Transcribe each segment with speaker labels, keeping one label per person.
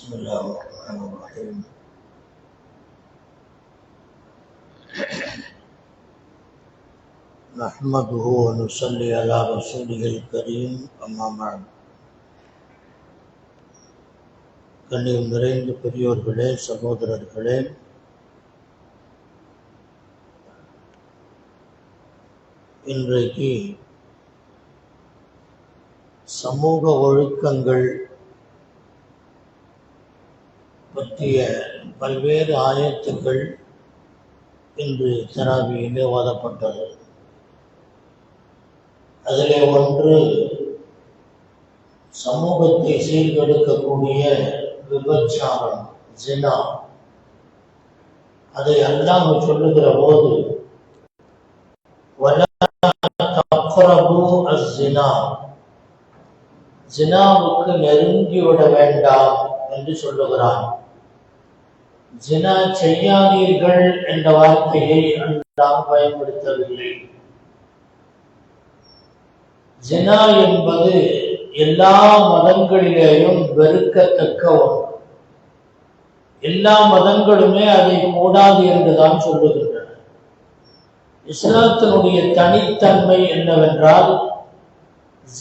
Speaker 1: بسم الله الرحمن الرحيم نحمده ونصلي على رسوله الكريم أما بعد கண்ணியம் நிறைந்த பெரியோர்களே சகோதரர்களே இன்றைக்கு சமூக ஒழுக்கங்கள் பற்றிய பல்வேறு ஆயத்துக்கள் இன்று தராவியிலே ஓதப்பட்டது. அதிலே ஒன்று சமூகத்தை சீர்கெடுக்கக்கூடிய விபச்சாரம் ஜினா. அதை அல்லாஹ் சொல்லுகிற போது ஜினாவுக்கு நெருங்கிவிட வேண்டாம் என்று சொல்லுகிறான். ஜினா செய்யாதீர்கள் என்ற வார்த்தையை அல்லாஹ் பயன்படுத்தவில்லை. ஜினா என்பது எல்லா மதங்களிலேயும் வெறுக்கத்தக்க ஒன்று. எல்லா மதங்களுமே அதை கூடாது என்றுதான் சொல்லுகின்றன. இஸ்லாத்தினுடைய தனித்தன்மை என்னவென்றால்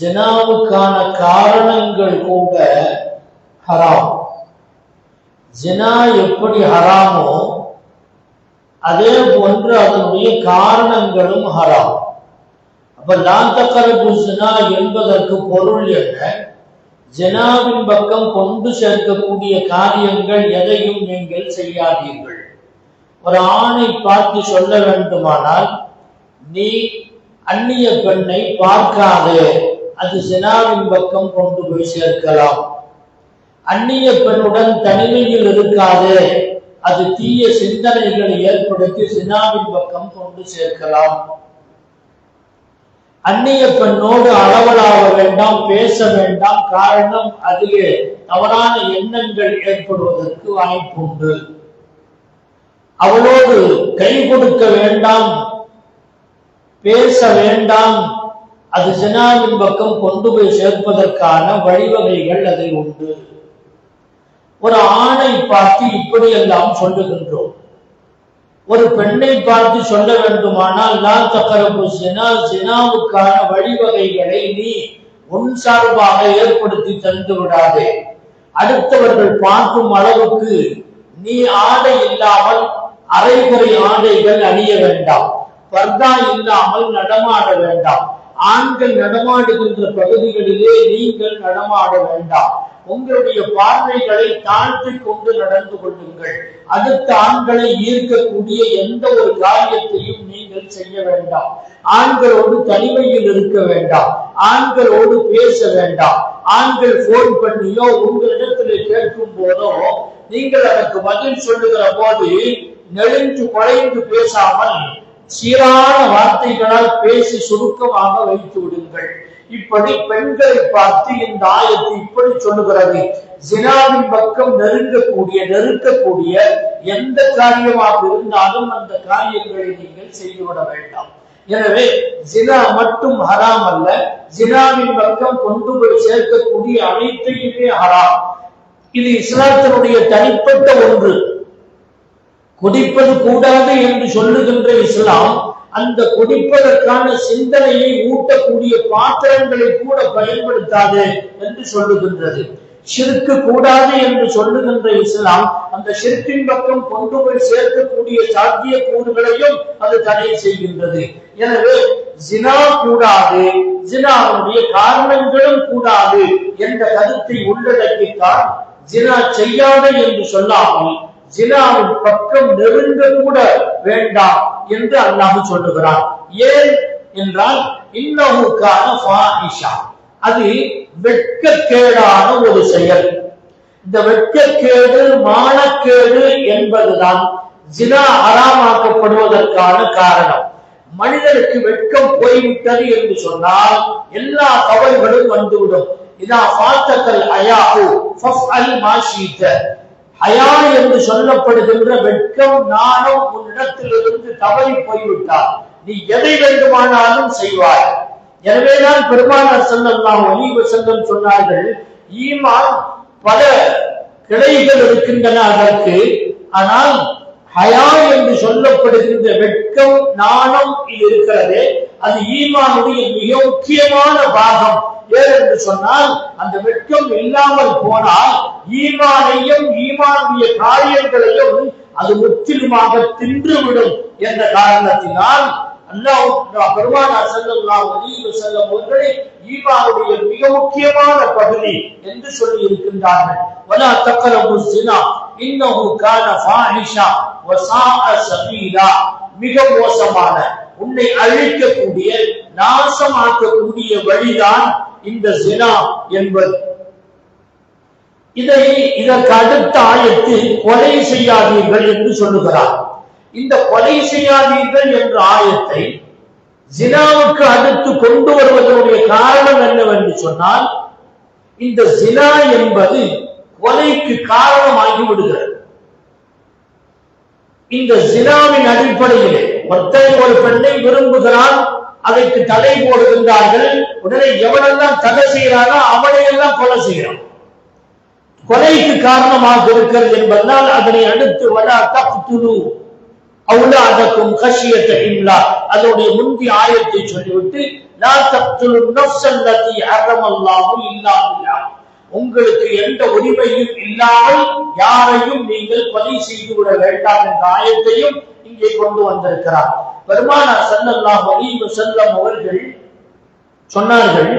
Speaker 1: ஜினாவுக்கான காரணங்கள் கூட ஹராம். ஜினா எப்படி ஹராமோ அதே போன்று அதனுடைய காரணங்களும் ஹராம். அப்ப லாந்தக்கரபு ஜினா என்பதற்கு பொருள் என்ன? ஜனாவின் பக்கம் கொண்டு சேர்க்கக்கூடிய காரியங்கள் எதையும் நீங்கள் செய்யாதீர்கள். ஒரு ஆணை பார்த்து சொல்ல வேண்டுமானால் நீ அந்நிய பெண்ணை பார்க்காதே அது ஜனாவின் பக்கம் கொண்டு போய் சேர்க்கலாம். அந்நிய பெண்ணுடன் தனிமையில் இருக்காதே. அது தீய சிந்தனைகளை ஏற்படுத்தி சினாவின் பக்கம் கொண்டு சேர்க்கலாம். அந்நிய பெண்ணோடு அளவலாக வேண்டாம் பேச வேண்டாம். காரணம் அதிலே தவறான எண்ணங்கள் ஏற்படுவதற்கு வாய்ப்புண்டு. அவளோடு கை கொடுக்க வேண்டாம் பேச வேண்டாம். அது ஜனாவின் பக்கம் கொண்டு போய் சேர்ப்பதற்கான வழிவகைகள் அதில் உண்டு. ஒரு ஆணை பார்த்து இப்படி எல்லாம் சொல்லுகின்றோம். ஒரு பெண்ணை பார்த்து சொல்ல வேண்டுமானால் நான் தக்கரப்பு சினா சினாவுக்கான வழிவகைகளை நீ உன் சார்பாக ஏற்படுத்தி தந்து விடாதே. அடுத்தவர்கள் பார்க்கும் அளவுக்கு நீ ஆடை இல்லாமல் அரைகுறை ஆடைகள் அணிய வேண்டாம். பர்தா இல்லாமல் நடமாட வேண்டாம். ஆண்கள் நடமாடுகின்ற பகுதிகளிலே நீங்கள் நடமாட வேண்டாம். உங்களுடைய பார்வைகளை தாழ்த்தி கொண்டு நடந்து கொள்ளுங்கள். அடுத்த ஆண்களை ஈர்க்கக்கூடிய எந்த ஒரு காரியத்தையும் நீங்கள் செய்ய வேண்டாம். ஆண்களோடு தனிமையில் இருக்க வேண்டாம். ஆண்களோடு பேச வேண்டாம். ஆண்கள் போன் பண்ணியோ உங்களிடத்தில் கேட்கும் போதோ நீங்கள் அதற்கு பதில் சொல்லுகிற போது நெளிந்து குறைந்து பேசாமல் சீரான வார்த்தைகளால் பேசி சுருக்கமாக வைத்து விடுங்கள். இப்படி பெண்களை பார்த்து இந்த ஆயத்து இப்படி சொல்லுகிறது. ஜினாவின் பக்கம் நெருங்கக்கூடிய நெருக்கக்கூடிய எந்த காரியமாக இருந்தாலும் அந்த காரியங்களை நீங்கள் செய்துவிட வேண்டாம். எனவே ஜினா மட்டும் ஹராம் அல்ல ஜினாவின் பக்கம் கொண்டு போய் சேர்க்கக்கூடிய அனைத்தையுமே ஹராம். இது இஸ்லாத்தினுடைய தனிப்பட்ட ஒன்று. குடிப்பது கூடாது என்று சொல்லுகின்ற இஸ்லாம் அந்த குடிப்பதற்கான சிந்தனையை ஊட்டக்கூடிய பாத்திரங்களை கூட பயன்படுத்தாது என்று சொல்லுகின்றது. சிறுக்கு கூடாது என்று சொல்லுகின்ற இஸ்லாம் அந்த சிறுக்கின் பக்கம் கொண்டு போய் சேர்க்கக்கூடிய சாத்திய கூறுகளையும் அது தடை செய்கின்றது. எனவே ஜினா கூடாது ஜினாவுடைய காரணங்களும் கூடாது என்ற கருத்தை உள்ளடக்கித்தான் ஜினா செய்யாத என்று சொல்லாமல் ஜினாவின் பக்கம் நெருங்க கூட வேண்டாம் என்று அல்லாஹ் சொல்லுகிறான். ஏன் என்றால் இன்னமுக்கான ஃபாஹிஷா. அது வெட்கக்கேடான ஒரு செயல். இந்த வெட்கக்கேடு மானக்கேடு என்பதுதான் ஜினா அறாமாக்கப்படுவதற்கான காரணம். மனிதனுக்கு வெட்கம் போய்விட்டது என்று சொன்னால் எல்லா தவறுகளும் வந்துவிடும். இதா ஃபாத்தக்கல் அயாஹு ஃபஃப்அல் மாஷீத அயா என்று சொல்லப்படுகின்ற வெட்கம் நாணம் உன்னிடத்திலிருந்து தவறி போய்விட்டார் நீ எதை வேண்டுமானாலும் செய்வாய். எனவேதான் பெருமானார் ஸல்லல்லாஹு அலைஹி செல்லம் சொன்னார்கள் ஈமான் பல கிளைகள் இருக்கின்றன அதற்கு ஆனால் ஹயா என்று சொல்லப்படுகின்ற வெட்கம் நாணம் இருக்கிறது. அது ஈமானுடைய மிக முக்கியமான பாகம். ஏனென்று சொன்னால் அந்த வெட்கம் இல்லாமல் போனால் ஈமானையும் ஈமானுடைய காரியங்களையும் அது முற்றிலுமாக தின்றுவிடும் என்ற காரணத்தினால் அல்லாஹ் பெருமானார் ஸல்லல்லாஹு அலைஹி வஸல்லம் அவர்களே ஈமானுடைய மிக முக்கியமான பகுதி என்று சொல்லி இருக்கின்றார்கள். வலா இன்னஹு கான ஃபாஹிஷா வ சபீலா. மிக மோசமான உன்னை அழிக்கக்கூடிய நாசமாக்கக்கூடிய வழிதான் இந்த ஜினா என்பது. இதை இதற்கு அடுத்த ஆயத்தில் கொலை செய்யாதீர்கள் என்று சொல்லுகிறார். இந்த கொலை செய்யாதீர்கள் என்ற ஆயத்தை ஜினாவுக்கு அடுத்து கொண்டு வருவதனுடைய காரணம் என்னவென்று சொன்னால் இந்த ஜினா என்பது கொலைக்கு காரணமாகி விடுகிறது இந்த ஜினாவின் அடிப்படையிலே ஒருத்தன் ஒரு பெண்ணை விரும்புகிறான் அதற்கு தடை போடுகின்றார்கள் உடனே எவனெல்லாம் தடை செய்கிறானோ அவனையெல்லாம் கொலை செய்கிறான். கொலைக்கு காரணமாக இருக்கிறது என்பதனால் அதனை அடுத்து வலா தக்துலு அவுலாதக்கும் கஷியத்தை இல்லா அதனுடைய முந்தி ஆயத்தை சொல்லிவிட்டு லா தக்துலு நஃப்ஸல்லதி ஹர்ரமல்லாஹு இல்லா உங்களுக்கு எந்த உரிமையும் இல்லாமல் யாரையும் நீங்கள் கொலை செய்து விட வேண்டாம் என்ற ஆயத்தையும் இங்கே கொண்டு வந்திருக்கிறார். பெருமானார் ஸல்லல்லாஹு அலைஹி செல்லம் அவர்கள் சொன்னார்கள்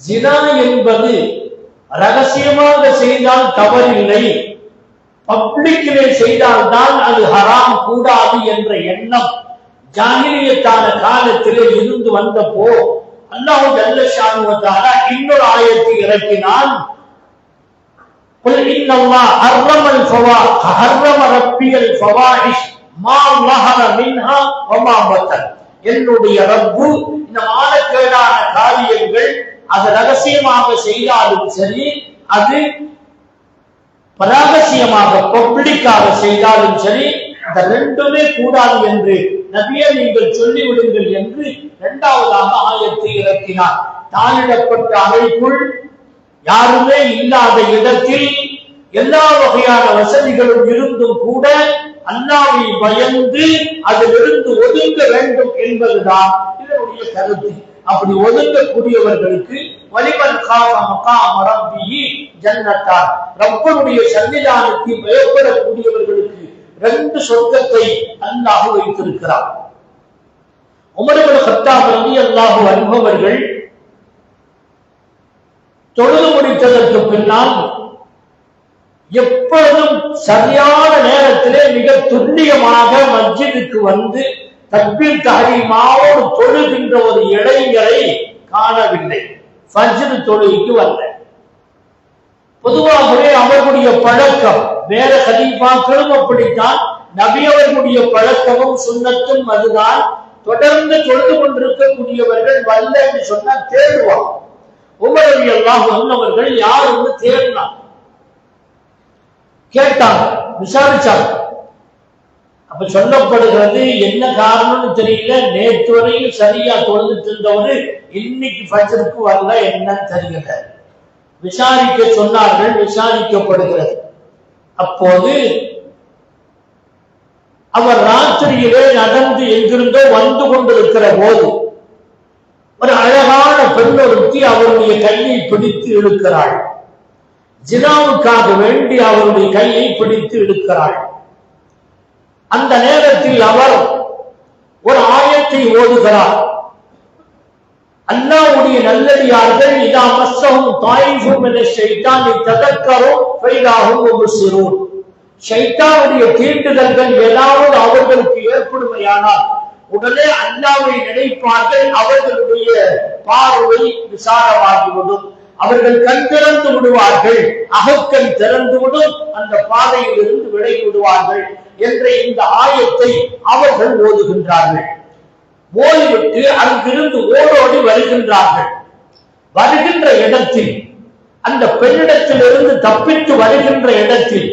Speaker 1: ஜினா என்பது ரகசியமாக செய்தால் தவறில்லை. பப்ளிக்கிலே செய்தால்தான் அது ஹராம் கூடாது என்ற எண்ணம் ஜாகிரியத்தான காலத்திலே இருந்து வந்தப்போ அல்லாஹு ஜல்ல ஷானுவத்தால இன்னொரு ஆயத்தை இறக்கினான் قل إن الله حرم الفوا حرم ربي الفواحش ما ظهر منها وما بطن என்னுடைய ரப்பு இந்த மானக்கேடான காரியங்கள் அது ரகசியமாக செய்தாலும் சரி அது பராகசியமாக பப்ளிக்காக செய்தாலும் சரி அந்த ரெண்டுமே கூடாது என்று நபியே நீங்கள் சொல்லிவிடுங்கள் என்று இரண்டாவதாக ஆயத்தை இறக்கினார். தானிடப்பட்ட அறைக்குள் யாருமே இல்லாத இடத்தில் எல்லா வகையான வசதிகளும் இருந்தும் கூட அல்லாவை பயந்து அதிலிருந்து ஒதுங்க வேண்டும் என்பதுதான் இதனுடைய கருத்து. அப்படி ஒதுங்கக்கூடியவர்களுக்கு வலிமன் காம ஜன்னத்தார் ரப்பனுடைய சன்னிதானத்தை பயப்படக்கூடியவர்களுக்கு ரெண்டு சொர்க்கத்தை அல்லாஹ் வைத்திருக்கிறார். உமரபுல் கத்தாப் ரவி அல்லாஹு அனுபவர்கள் தொழுது முடித்ததற்கு பின்னால் எப்பொழுதும் சரியான நேரத்திலே மிக துல்லியமாக மஸ்ஜிதுக்கு வந்து தக்பீர் தகரிமாவோடு தொழுகின்ற ஒரு இளைஞரை காணவில்லை. ஃபஜ்ர் தொழுகைக்கு வரல பொதுவாகவே அவர்களுடைய பழக்கம் வேற கலீஃபாக்களும் அப்படித்தான் நபி அவர்களுடைய பழக்கமும் சுண்ணத்தும் அதுதான். தொடர்ந்து தொழுது கொண்டிருக்கக்கூடியவர்கள் வல்ல என்று சொன்னா தேடுவாங்க உமரவி எல்லாம் வந்தவர்கள் யாருன்னு தேடினார். கேட்டாங்க விசாரிச்சாங்க. அப்ப சொல்லப்படுகிறது என்ன காரணம்னு தெரியல. நேற்று வரையும் சரியா தொழுதுட்டு இருந்தவரு இன்னைக்கு பஜருக்கு வரல என்னன்னு தெரியல. விசாரிக்க சொன்னார்கள் விசாரிக்கப்படுகிறது. அப்போது அவர் ராத்திரியிலே நடந்து எங்கிருந்தோ வந்து கொண்டிருக்கிற போது ஒரு அழகான பெண் ஒருத்தி அவருடைய கையை பிடித்து இழுக்கிறாள். ஜினாவுக்காக வேண்டி அவருடைய கையை பிடித்து இழுக்கிறாள். அந்த நேரத்தில் அவர் ஒரு ஆயத்தை ஓடுகிறார் அல்லாவுடைய நல்லடியார்கள் இதா மஸ்ஸஹும் தாயிஃபும் மின ஷைத்தானி ததக்கரும் ஃபைதாஹும் முபஸிரூன். ஷைத்தானுடைய தீண்டுதல்கள் ஏதாவது அவர்களுக்கு ஏற்படுமையானால் உடனே அல்லாவை நினைப்பார்கள் அவர்களுடைய பார்வை விசாரமாகிவிடும். அவர்கள் கண் திறந்து விடுவார்கள் அகக்கண் திறந்து விடும் அந்த பாதையில் இருந்து விலகி விடுவார்கள் என்ற இந்த ஆயத்தை அவர்கள் ஓதுகின்றார்கள். போய்விட்டு அங்கிருந்து ஓடோடி வருகின்றார்கள். வருகின்ற இடத்தில் அந்த பெண்ணிடத்திலிருந்து தப்பித்து வருகின்ற இடத்தில்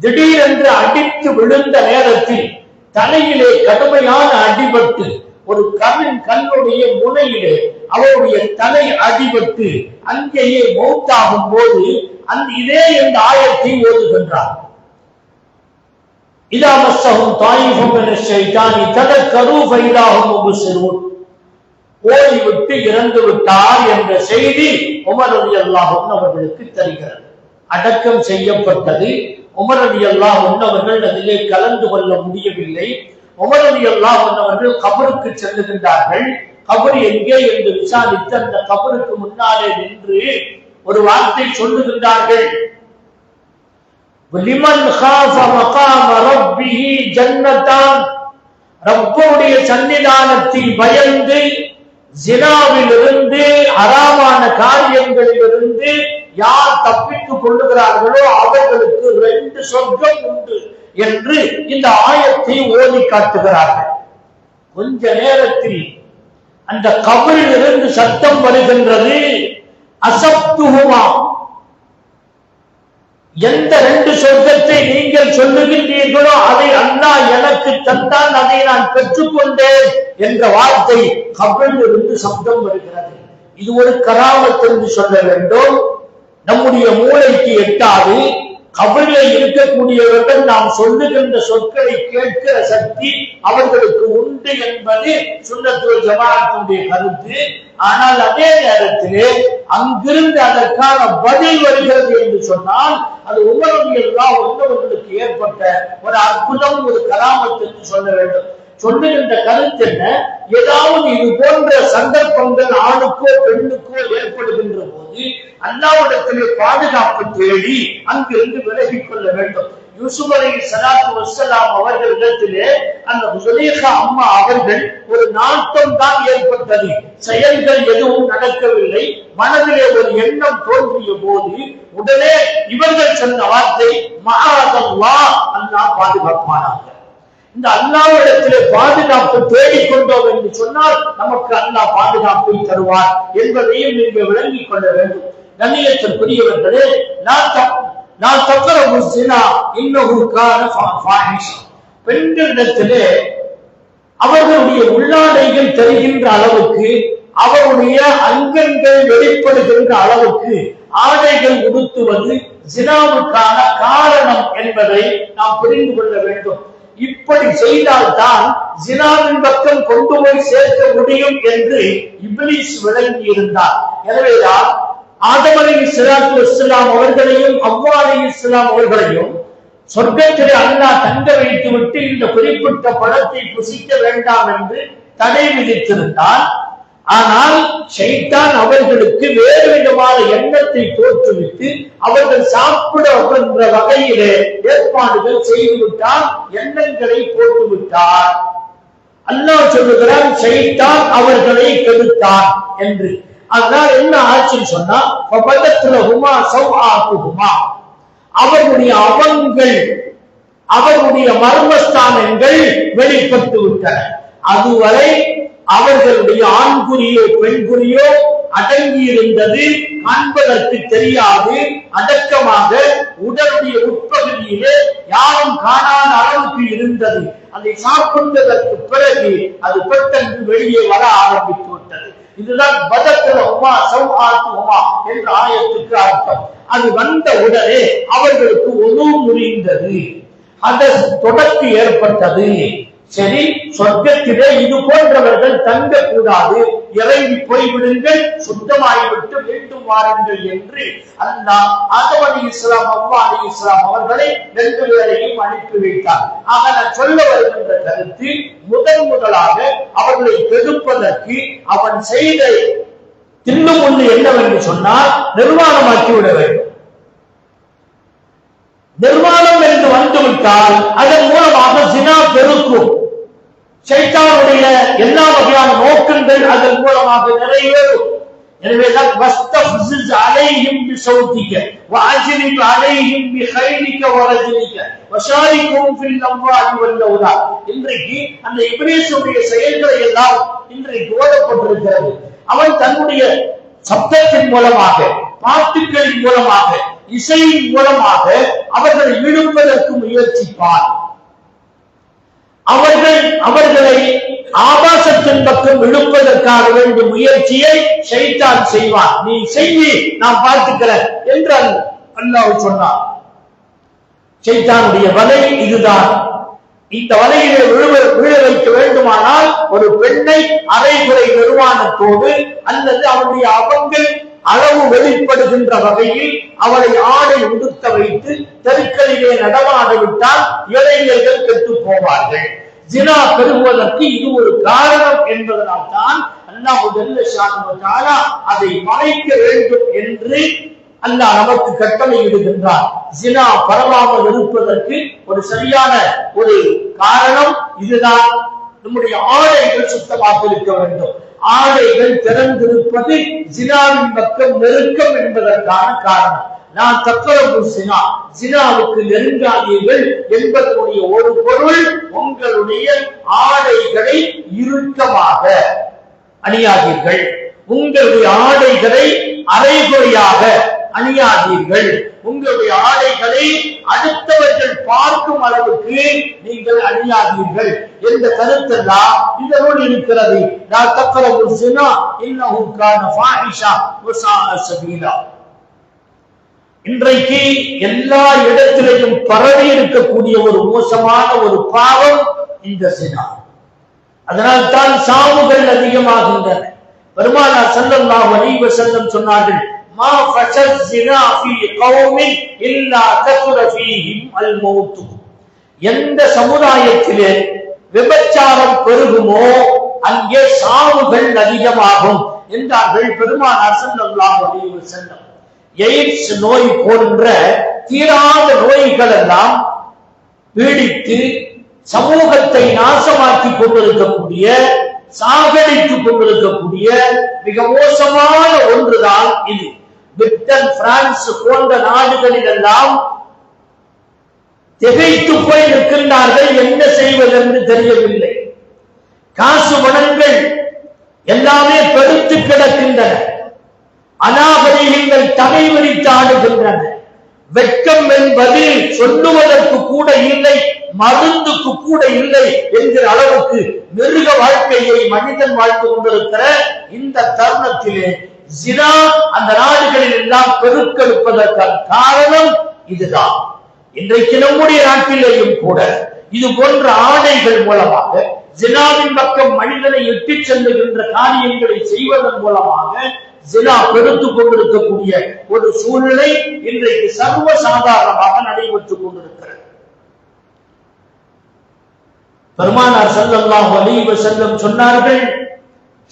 Speaker 1: திடீரென்று அடித்து விழுந்த நேரத்தில் தலையிலே கடுமையான அடிபட்டு ஒரு கல்லின் கல்லுடைய முனையிலே அவருடைய தலை அடிபட்டு அங்கேயே மௌத்தாகும் போது அந்த இதே இந்த ஆயத்தை ஓதுகின்றார். இதா மஸ்ஸஹும் தாயிஃபும் மின ஷைத்தானி ததக்கரு ஃபைதாஹும் முபஸிரூன் ஓடிவிட்டு இறந்து விட்டார் என்ற செய்தி உமர் ரலியல்லாஹு அல்லாஹ் அவர்களுக்கு தருகிறது. அடக்கம் செய்யப்பட்டது. உமர் ரலியல்லாஹு அல்லாஹ் அவர்கள் அதிலே கலந்து கொள்ள முடியவில்லை. உமர் ரலியல்லாஹு அல்லாஹ் அவர்கள் கபருக்கு செல்லுகின்றார்கள். கபர் எங்கே என்று விசாரித்து அந்த கபருக்கு முன்னாலே நின்று ஒரு வார்த்தை சொல்லுகின்றார்கள். லிமன் காஃப மகாம ரப்பிஹி ஜன்னதான் ரப்பருடைய சன்னிதானத்தில் பயந்து ஜினாவிலிருந்து அறாமான காரியங்களிலிருந்து யார் தப்பித்துக் கொள்ளுகிறார்களோ அவர்களுக்கு ரெண்டு சொர்க்கம் உண்டு என்று இந்த ஆயத்தை ஓதி காட்டுகிறார்கள். கொஞ்ச நேரத்தில் அந்த கபரில் சத்தம் வருகின்றது. அசப்துகுமா எந்த ரெண்டு சொர்க்கத்தை நீங்கள் சொல்லுகின்றீர்களோ அதை அண்ணா எனக்கு தந்தான் அதை நான் பெற்றுக்கொண்டேன் என்ற வார்த்தை கபில் இருந்து சப்தம் வருகிறது. இது ஒரு கராமத்திலிருந்து சொல்ல வேண்டும். நம்முடைய மூளைக்கு எட்டாது. கபிலில் இருக்கக்கூடியவர்கள் நாம் சொல்லுகின்ற சொற்களை கேட்கிற சக்தி அவர்களுக்கு உண்டு என்பது சுண்ணத்துவ ஜமாஅத்துடைய கருத்து. ஆனால் அதே நேரத்திலே அங்கிருந்து அதற்கான பதில் வருகிறது என்று சொன்னால் அது உமரவியல்லாம் ஒன்றவர்களுக்கு ஏற்பட்ட ஒரு அற்புதம் ஒரு கராமத்து என்று சொல்ல வேண்டும். சொல்லுகின்ற கருத்து என்ன? ஏதாவது இது போன்ற சந்தர்ப்பங்கள் ஆணுக்கோ பெண்ணுக்கோ ஏற்படுகின்ற போது அல்லாவிடத்திலே பாதுகாப்பு தேடி அங்கிருந்து விலகிக் கொள்ள வேண்டும். யூசுப் அலி சலாத்து வசலாம் அவர்களிடத்திலே அந்த சுலேகா அம்மா அவர்கள் ஒரு நாட்டம் தான் ஏற்பட்டது. செயல்கள் எதுவும் நடக்கவில்லை. மனதிலே ஒரு எண்ணம் தோன்றிய போது உடனே இவர்கள் சொன்ன வார்த்தை மகாதல்லா அல்லாஹ் பாதுகாப்பானார்கள் இந்த அல்லாவிடத்திலே பாதுகாப்பு தேடிக்கொண்டோம் என்று சொன்னால் நமக்கு அல்லாஹ் பாதுகாப்பை தருவார் என்பதையும் நீங்கள் விளங்கிக் கொள்ள வேண்டும். நன்னியத்திற்குரியவர்களே நான் நான் தக்கர முஸ்லினா இன்னொருக்கான பெண்களிடத்திலே அவர்களுடைய உள்ளாடைகள் தெரிகின்ற அளவுக்கு அவருடைய அங்கங்கள் வெளிப்படுகின்ற அளவுக்கு ஆடைகள் உடுத்துவது ஜினாவுக்கான காரணம் என்பதை நாம் புரிந்து கொள்ள வேண்டும். இப்படி செய்தால்தான் ஜினாவின் பக்கம் கொண்டு போய் சேர்க்க முடியும் என்று இப்லீஸ் விளங்கி இருந்தார் எனவேதான் ஆதம் அலி இஸ்லாத்து இஸ்லாம் அவர்களையும் அவ்வா அலி இஸ்லாம் அவர்களையும் சொர்க்கத்திலே அல்லாஹ் தங்க வைத்து விட்டு இந்த குறிப்பிட்ட படத்தை புசிக்க வேண்டாம் என்று தடை விதித்திருந்தான் ஆனால் ஷைத்தான் அவர்களுக்கு வேறு விதமான எண்ணத்தை தோற்றுவித்து அவர்கள் சாப்பிடுகின்ற வகையிலே ஏற்பாடுகள் செய்துவிட்டார் எண்ணங்களை போட்டுவிட்டார். அல்லாஹ் சொல்லுகிறான் ஷைத்தான் அவர்களை கெடுத்தான் என்று. அதனால் என்ன ஆச்சுன்னு சொன்னா உமா ஹுமா ஆகுமா அவர்களுடைய அவங்கள் அவர்களுடைய மர்மஸ்தானங்கள் வெளிப்பட்டு விட்டன அதுவரை அவர்களுடைய ஆண்குறியோ பெண்குறியோ அடங்கி இருந்தது காண்பதற்கு தெரியாது. அடக்கமாக உடலுடைய உட்பகுதியிலே யாரும் காணாத அளவுக்கு இருந்தது. அதை சாப்பிட்டதற்கு பிறகு அது பெட்டென்று வெளியே வர ஆரம்பித்து விட்டது இதுதான் பதத்துல உமா சௌஹாத்து உமா என்ற ஆயத்துக்கு அர்த்தம். அது வந்த உடனே அவர்களுக்கு ஒழு முறிந்தது. அந்த தொடர்ச்சி ஏற்பட்டது. சரி சொர்க்கத்திலே இது போன்றவர்கள் தங்க கூடாது இறங்கி போய்விடுங்கள் சுத்தமாகிவிட்டு மீண்டும் வாருங்கள் என்று அல்லாஹ் ஆதம் அலி இஸ்லாம் அம்மா அலி இஸ்லாம் அவர்களை ரெண்டு பேரையும் அனுப்பி வைத்தார். ஆக நான் சொல்ல வருகின்ற கருத்து முதன் முதலாக அவர்களை கெடுப்பதற்கு அவன் செய்த தின்னும் ஒன்று என்னவென்று சொன்னால் நிர்வாணமாக்கி விட வேண்டும். நிர்வாணம் என்று வந்துவிட்டால் அதன் மூலமாக ஜினா பெருக்கும். சைத்தானுடைய எல்லா வகையான நோக்கங்கள் அதன் மூலமாக நிறைவேறும். எனவேதான் வஸ்தஃபிஸ் அலைஹிம் பிசௌதிக வஅஜ்ரிப் அலைஹிம் பிகைரிக வரஜிலிக வஷாரிக்கும் ஃபில் அம்வாலி வல் அவுலாத் இன்றைக்கு அந்த இப்ரீஸுடைய செயல்களை எல்லாம் இன்றைக்கு ஓதப்பட்டிருக்கிறது அவன் தன்னுடைய சப்தத்தின் மூலமாக பாட்டுகளின் மூலமாக இசையின் மூலமாக அவர்களை இழுப்பதற்கு முயற்சிப்பார். அவர்கள் அவர்களை ஆபாசத்தின் பக்கம் இழுப்பதற்காக வேண்டிய முயற்சியை செய்தான் செய்வான் நீ செய்யி நான் பார்த்துக்கிறேன் என்று அல்லாஹ் சொன்னார். செய்தானுடைய வலை இதுதான். இந்த வலையிலே விழுவ விழ வைக்க வேண்டுமானால் ஒரு பெண்ணை அரைகுறை நிர்வாணத்தோடு அல்லது அவருடைய அவங்கள் அளவு வெளிப்படுகின்ற வகையில் அவளை ஆடை உடுத்த வைத்து தெருக்களிலே நடமாட விட்டால் இளைஞர்கள் கெட்டு போவார்கள். ஜினா பெறுவதற்கு இது ஒரு காரணம் என்பதனால் தான் அல்லாஹ் ஜல்ல அதை மறைக்க வேண்டும் என்று அல்லாஹ் நமக்கு கட்டளை இடுகின்றார் ஜினா பரவாமல் இருப்பதற்கு ஒரு சரியான ஒரு காரணம் இதுதான். நம்முடைய ஆடைகள் சுத்தமாக இருக்க வேண்டும். ஆடைகள் திறந்திருப்பது ஜினாவின் பக்கம் நெருக்கம் என்பதற்கான காரணம். நான் தக்கரவு சினா ஜினாவுக்கு நெருங்காதீர்கள் என்பதனுடைய ஒரு பொருள் உங்களுடைய ஆடைகளை இறுக்கமாக அணியாதீர்கள். உங்களுடைய ஆடைகளை அரைகுறையாக அணியாதீர்கள். உங்களுடைய ஆடைகளை அடுத்தவர்கள் பார்க்கும் அளவுக்கு நீங்கள் அணியாதீர்கள். என்ற கருத்தெல்லாம் இதனோடு இருக்கிறது. நான் தக்கர சினா இன்னும் கான ஃபாஹிஷா சபீலா. இன்றைக்கு எல்லா இடத்திலையும் பரவி இருக்கக்கூடிய ஒரு மோசமான ஒரு பாவம் இந்த சினா அதனால் தான் சாவுகள் அதிகமாகின்றன. பெருமானார் ஸல்லல்லாஹு அலைஹி வஸல்லம் சொன்னார்கள் மா ஃபஷல் ஃபீ கௌமின் இல்லா கஸர ஃபீஹிம் எந்த சமுதாயத்திலே விபச்சாரம் பெருகுமோ அங்கே சாவுகள் அதிகமாகும் என்றார்கள் பெருமானார் ஸல்லல்லாஹு அலைஹி எய்ட்ஸ் நோய் போன்ற தீராத நோய்கள் எல்லாம் பீடித்து சமூகத்தை நாசமாக்கி கொண்டிருக்கக்கூடிய சாகடித்துக் கொண்டிருக்கக்கூடிய மிக மோசமான ஒன்றுதான் இது. பிரிட்டன் பிரான்ஸ் போன்ற நாடுகளில் எல்லாம் திகைத்து போய் நிற்கின்றார்கள். என்ன செய்வதென்று தெரியவில்லை. காசு பணங்கள் எல்லாமே பெருத்து கிடக்கின்றன. அநாகரிகங்கள் தலைவரித்து ஆடுகின்றன வெட்கம் என்பது சொல்லுவதற்கு கூட இல்லை மருந்துக்கு கூட இல்லை என்கிற அளவுக்கு மிருக வாழ்க்கையை மனிதன் வாழ்ந்து கொண்டிருக்கிற இந்த தருணத்திலே ஜினா அந்த நாடுகளில் எல்லாம் பெருக்கெடுப்பதற்கான காரணம் இதுதான். இன்றைக்கு நம்முடைய நாட்டிலேயும் கூட இது போன்ற ஆடைகள் மூலமாக ஜினாவின் பக்கம் மனிதனை எட்டி செல்லுகின்ற காரியங்களை செய்வதன் மூலமாக ஜினா பெருத்துக் கொண்டிருக்கக்கூடிய ஒரு சூழ்நிலை இன்றைக்கு சர்வ சாதாரணமாக நடைபெற்றுக் கொண்டிருக்கிறது. பெருமானார் செல்லம் அலைஹி செல்லம் சொன்னார்கள்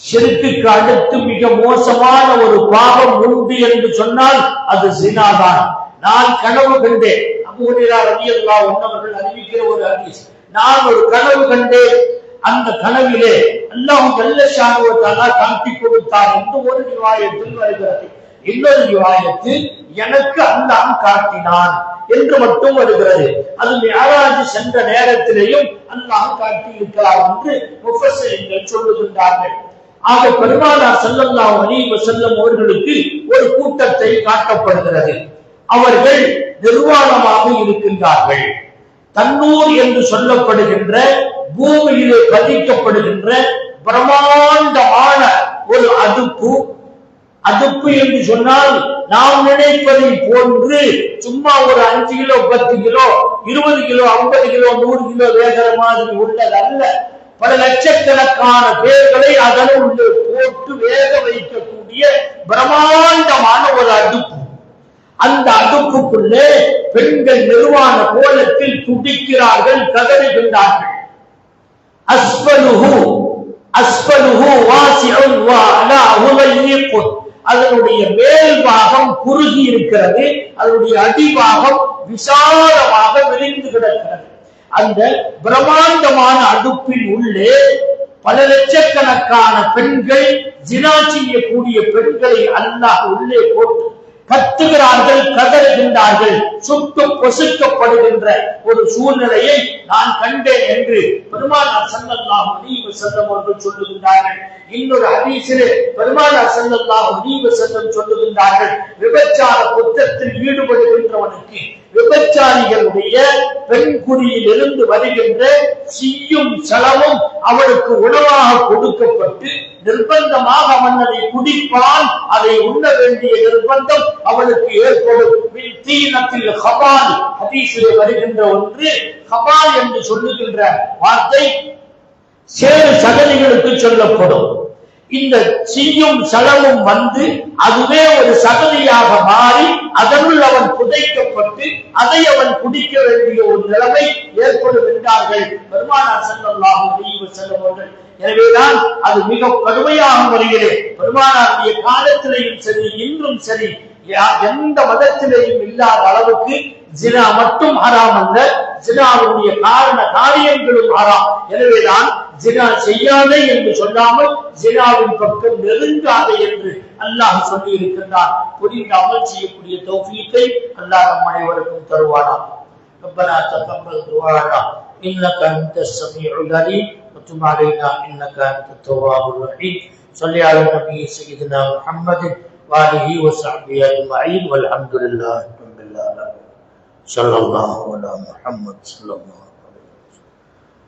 Speaker 1: செருக்குக்கு அடுத்து மிக மோசமான ஒரு பாவம் உண்டு என்று சொன்னால் அது சினாதான். நான் கனவு கண்டேன். அபூ ஹுரைரா ரலியல்லாஹு அன்ஹு அறிவிக்கிற ஒரு ஹதீஸ். நான் ஒரு கனவு கண்டேன். அந்த கனவிலே அல்லாஹ் ஜல்ல ஷானு தஆலா காட்டி கொடுத்தார் என்று ஒரு ரிவாயத்தில் வருகிறது. இன்னொரு ரிவாயத்தில் எனக்கு அல்லாஹ் காட்டினான் என்று மட்டும் வருகிறது. அது மியாராஜ் சென்ற நேரத்திலேயும் அல்லாஹ் காட்டி இருக்கிறார் என்று முஃபஸ்ஸிரின்கள் சொல்லுகின்றார்கள். ஆக பெருமானார் செல்லல்லா அலைஹி செல்லும் அவர்களுக்கு ஒரு கூட்டத்தை காட்டப்படுகிறது. அவர்கள் நிர்வாணமாக இருக்கின்றார்கள். தன்னூர் என்று சொல்லப்படுகின்ற பூமியிலே பதிக்கப்படுகின்ற பிரமாண்டமான ஒரு அடுப்பு. அடுப்பு என்று சொன்னால் நாம் நினைப்பதை போன்று சும்மா ஒரு அஞ்சு கிலோ பத்து கிலோ இருபது கிலோ ஐம்பது கிலோ நூறு கிலோ வேகிற மாதிரி உள்ளதல்ல. பல லட்சக்கணக்கான பேர்களை அதன் உள்ளே போட்டு வேக வைக்கக்கூடிய பிரம்மாண்டமான ஒரு அடுப்பு. அந்த அடுப்புக்குள்ளே பெண்கள் நிர்வாண கோலத்தில் துடிக்கிறார்கள் கதறுகின்றார்கள். அஸ்பலுஹு அஸ்பலுஹு வாசிஉன் வ அலா அதனுடைய மேல் பாகம் குறுகி இருக்கிறது அதனுடைய அடிபாகம் விசாலமாக விரிந்து கிடக்கிறது. அந்த பிரம்மாண்டமான அடுப்பின் உள்ளே பல லட்சக்கணக்கான பெண்கள் ஜினா செய்யக்கூடிய பெண்களை அல்லாஹ் உள்ளே போட்டு கத்துகிறார்கள் கதறுகின்றார்கள் சுட்டு பொசுக்கப்படுகின்ற ஒரு சூழ்நிலையை நான் கண்டேன் என்று பெருமானார் ஸல்லல்லாஹு அலைஹி வஸல்லம் என்று சொல்லுகின்றார்கள். இன்னொரு ஹதீஸிலே பெருமானார் ஸல்லல்லாஹு அலைஹி வஸல்லம் சொல்லுகின்றார்கள் விபச்சார குற்றத்தில் ஈடுபடுகின்றவனுக்கு விபச்சாரிகளுடைய பெண்குடியிலிருந்து வருகின்ற சீயும் செலவும் அவளுக்கு உணவாக கொடுக்கப்பட்டு நிர்பந்தமாக அவன் அதை குடிப்பான். அதை உண்ண வேண்டிய நிர்பந்தம் அவளுக்கு ஏற்படும். தீனத்தில் ஹபால் ஹதீஸிலே வருகின்ற ஒன்று. ஹபால் என்று சொல்லுகின்ற வார்த்தை சேறு சகதிகளுக்கு சொல்லப்படும். இந்த செய்யும் செலவும் வந்து அதுவே ஒரு சகதியாக மாறி அதனுள் அவன் புதைக்கப்பட்டு அதை அவன் குடிக்க வேண்டிய ஒரு நிலைமை ஏற்படும் என்றார்கள் பெருமானார் செல்லல்லாஹு அலைஹி வஸல்லம் எனவேதான் அது மிக கடுமையாக வருகிறது பெருமானாருடைய காலத்திலேயும் சரி இன்றும் சரி யா- எந்த மதத்திலேயும் இல்லாத அளவுக்கு ஜினா மட்டும் ஹராம் அல்ல. ஜினாவுடைய காரண காரியங்களும் ஹராம். எனவேதான் ஜினா செய்யாதே என்று சொல்லாமல் ஜினாவின் பக்கம் நெருங்காதே என்று அல்லாஹ் சொல்லி இருக்கின்றான் புரிந்து அமல் செய்யக்கூடிய தௌஃபீக்கை அல்லாஹ் நம் அனைவருக்கும் தருவானா ربنا تقبل دعانا انك انت السميع العليم وتب علينا انك انت التواب الرحيم صل على النبي سيدنا محمد واله وصحبه اجمعين والحمد لله رب العالمين صلى الله على محمد صلى الله عليه وسلم